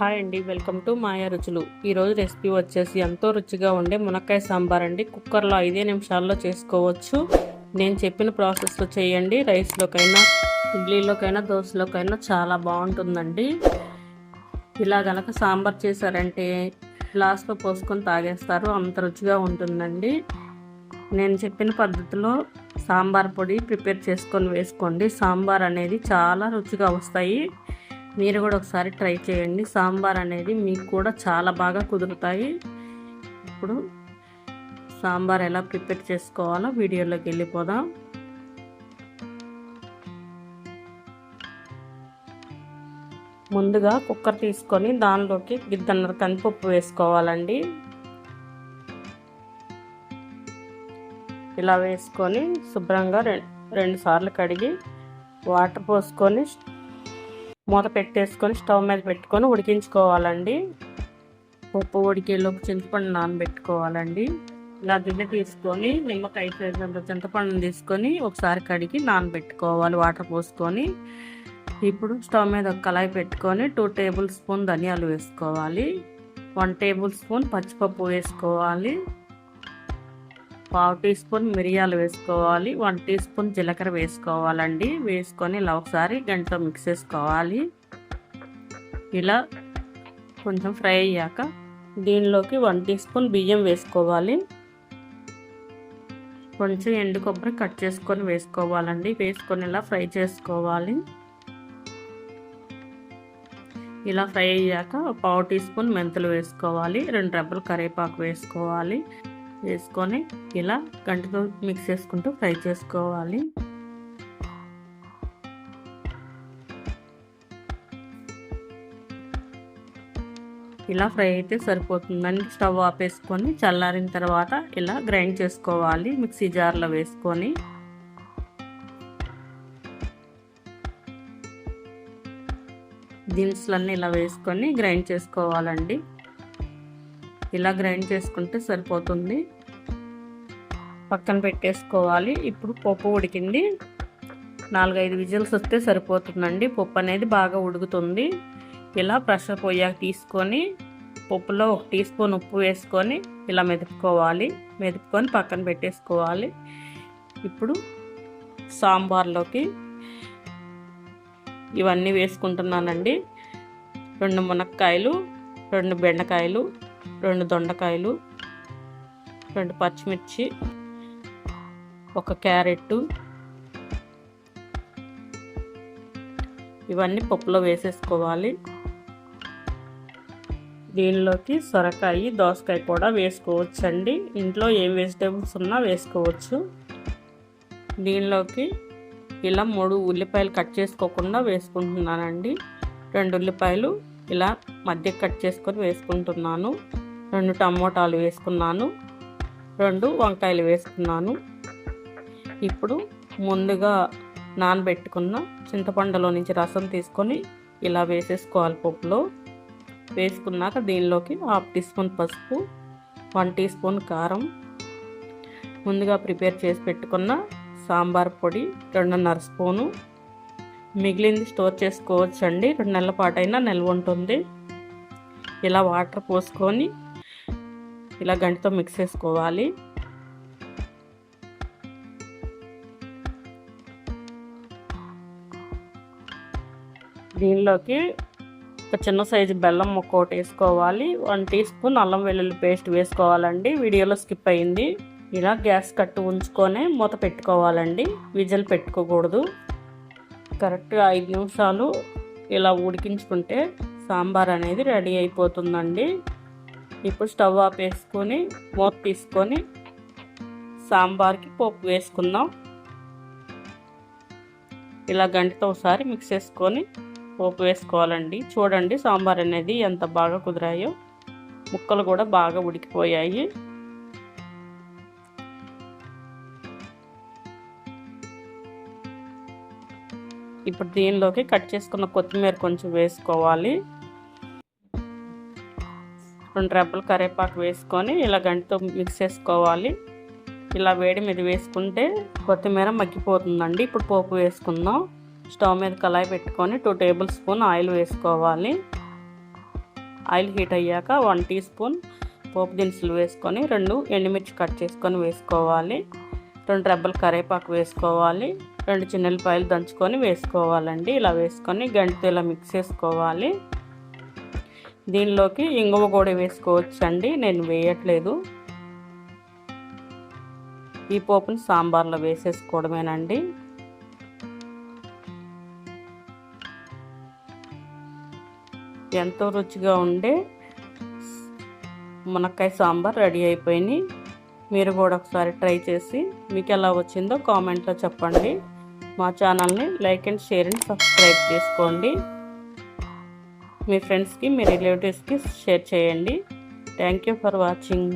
Hi అండి welcome to మాయా రుచులు. ఈరోజు రెసిపీ వచ్చేసి ఎంతో రుచిగా ఉండే మునక్కాయ సాంబార్ అండి. కుక్కర్లో ఐదే నిమిషాల్లో చేసుకోవచ్చు. నేను చెప్పిన ప్రాసెస్లో చేయండి. రైస్లోకైనా ఇడ్లీలోకైనా దోశలోకైనా చాలా బాగుంటుందండి. ఇలా గనక సాంబార్ చేశారంటే గ్లాస్లో పోసుకొని తాగేస్తారు. అంత రుచిగా ఉంటుందండి. నేను చెప్పిన పద్ధతిలో సాంబార్ పొడి ప్రిపేర్ చేసుకొని వేసుకోండి. సాంబార్ అనేది చాలా రుచిగా వస్తాయి. మీరు కూడా ఒకసారి ట్రై చేయండి. సాంబార్ అనేది మీకు కూడా చాలా బాగా కుదురుతాయి. ఇప్పుడు సాంబార్ ఎలా ప్రిపేర్ చేసుకోవాలో వీడియోలోకి వెళ్ళిపోదాం. ముందుగా కుక్కర్ తీసుకొని దానిలోకి గిద్దన్నర కందిపప్పు వేసుకోవాలండి. ఇలా వేసుకొని శుభ్రంగా రెండు సార్లు కడిగి వాటర్ పోసుకొని మూత పెట్టేసుకొని స్టవ్ మీద పెట్టుకొని ఉడికించుకోవాలండి. పప్పు ఉడికేలోపు చింతపండు నానబెట్టుకోవాలండి. ఇలా గిన్నె తీసుకొని నిమ్మకాయ చేసినంత చింతపండుని తీసుకొని ఒకసారి కడిగి నానబెట్టుకోవాలి వాటర్ పోసుకొని. ఇప్పుడు స్టవ్ మీద ఒక కళాయి పెట్టుకొని టూ టేబుల్ స్పూన్ ధనియాలు వేసుకోవాలి. వన్ టేబుల్ స్పూన్ పచ్చిపప్పు వేసుకోవాలి. పావు టీ స్పూన్ మిరియాలు వేసుకోవాలి వన్ టీ స్పూన్ జీలకర్ర వేసుకోవాలండి. వేసుకొని ఇలా ఒకసారి గంట మిక్స్ చేసుకోవాలి. ఇలా కొంచెం ఫ్రై అయ్యాక దీనిలోకి వన్ టీ స్పూన్ బియ్యం వేసుకోవాలి. కొంచెం ఎండు కొబ్బరి కట్ చేసుకొని వేసుకోవాలండి. వేసుకొని ఇలా ఫ్రై చేసుకోవాలి. ఇలా ఫ్రై అయ్యాక పావు టీ స్పూన్ మెంతులు వేసుకోవాలి. రెండు రెబ్బలు కరివేపాకు వేసుకోవాలి. వేసుకొని ఇలా గంటతో మిక్స్ చేసుకుంటూ ఫ్రై చేసుకోవాలి. ఇలా ఫ్రై అయితే సరిపోతుందండి స్టవ్ ఆపేసుకొని చల్లారిన తర్వాత ఇలా గ్రైండ్ చేసుకోవాలి మిక్సీ జార్లో వేసుకొని. దినుసులన్నీ ఇలా వేసుకొని గ్రైండ్ చేసుకోవాలండి. ఇలా గ్రైండ్ చేసుకుంటే సరిపోతుంది. పక్కన పెట్టేసుకోవాలి. ఇప్పుడు పప్పు ఉడికింది. నాలుగైదు విజిల్స్ వస్తే సరిపోతుందండి. పప్పు అనేది బాగా ఉడుకుతుంది. ఇలా ప్రెషర్ పోయాక తీసుకొని పప్పులో ఒక టీ స్పూన్ ఉప్పు వేసుకొని ఇలా మెదుపుకోవాలి. మెదుపుకొని పక్కన పెట్టేసుకోవాలి. ఇప్పుడు సాంబార్లోకి ఇవన్నీ వేసుకుంటున్నానండి. రెండు మునక్కాయలు రెండు బెండకాయలు రెండు దొండకాయలు రెండు పచ్చిమిర్చి ఒక క్యారెట్ ఇవన్నీ పప్పులో వేసేసుకోవాలి. దీనిలోకి సొరకాయ దోసకాయ కూడా వేసుకోవచ్చు అండి ఇంట్లో ఏం వెజిటేబుల్స్ ఉన్నా వేసుకోవచ్చు. దీనిలోకి ఇలా మూడు ఉల్లిపాయలు కట్ చేసుకోకుండా వేసుకుంటున్నానండి. రెండు ఉల్లిపాయలు ఇలా మధ్య కట్ చేసుకొని వేసుకుంటున్నాను. రెండు టమోటాలు వేసుకున్నాను. రెండు వంకాయలు వేసుకున్నాను. ఇప్పుడు ముందుగా నానబెట్టుకున్న చింతపండులో నుంచి రసం తీసుకొని ఇలా వేసేసుకోవాలి పప్పులో వేసుకున్నాక దీనిలోకి హాఫ్ టీ స్పూన్ పసుపు వన్ టీ స్పూన్ కారం. ముందుగా ప్రిపేర్ చేసి పెట్టుకున్న సాంబార్ పొడి రెండున్నర స్పూను మిగిలింది స్టోర్ చేసుకోవచ్చు అండి రెండు నెలల పాటైనా నిల్వ ఉంటుంది. ఇలా వాటర్ పోసుకొని ఇలా గంటతో మిక్స్ చేసుకోవాలి. దీనిలోకి ఒక చిన్న సైజు బెల్లం ముక్క ఒకటి వేసుకోవాలి. వన్ టీ స్పూన్ అల్లం వెల్లుల్లి పేస్ట్ వేసుకోవాలండి. వీడియోలో స్కిప్ అయింది. ఇలా గ్యాస్ కట్టు ఉంచుకొని మూత పెట్టుకోవాలండి. విజిల్ పెట్టుకోకూడదు. కరెక్ట్గా ఐదు నిమిషాలు ఇలా ఉడికించుకుంటే సాంబార్ అనేది రెడీ అయిపోతుందండి. ఇప్పుడు స్టవ్ ఆపేసుకొని మూత తీసుకొని సాంబార్కి పోపు వేసుకుందాం. ఇలా గంటతో ఒకసారి మిక్స్ చేసుకొని పోపు వేసుకోవాలండి. చూడండి సాంబార్ అనేది ఎంత బాగా కుదిరాయో. ముక్కలు కూడా బాగా ఉడికిపోయాయి. ఇప్పుడు దీనిలోకి కట్ చేసుకున్న కొత్తిమీర కొంచెం వేసుకోవాలి. రెండు రెబ్బలు కరివేపాకు వేసుకొని ఇలా గంటతో మిక్స్ చేసుకోవాలి. ఇలా వేడి మీద వేసుకుంటే కొత్తిమీర మగ్గిపోతుందండి. ఇప్పుడు పోపు వేసుకుందాం. స్టవ్ మీద కళాయి పెట్టుకొని టూ టేబుల్ స్పూన్ ఆయిల్ వేసుకోవాలి. ఆయిల్ హీట్ అయ్యాక వన్ టీ స్పూన్ పోపు దినుసులు వేసుకొని రెండు ఎండుమిర్చి కట్ చేసుకొని వేసుకోవాలి. రెండు రెబ్బలు కరివేపాకు వేసుకోవాలి. రెండు చిన్నెల్లిపాయలు దంచుకొని వేసుకోవాలండి. ఇలా వేసుకొని గంటితో ఇలా మిక్స్ చేసుకోవాలి. దీనిలోకి ఇంగువ కూడా వేసుకోవచ్చండి. నేను వేయట్లేదు. ఈ పోపుని సాంబార్లో వేసేసుకోవడమేనండి. ఎంతో రుచిగా ఉండే మునక్కాయ సాంబార్ రెడీ అయిపోయినాయి. మీరు కూడా ఒకసారి ట్రై చేసి మీకు ఎలా వచ్చిందో కామెంట్లో చెప్పండి. మా ఛానల్ని like and share and subscribe చేసుకోండి. మీ ఫ్రెండ్స్కి మీ రిలేటివ్స్కి షేర్ చేయండి. Thank you for watching.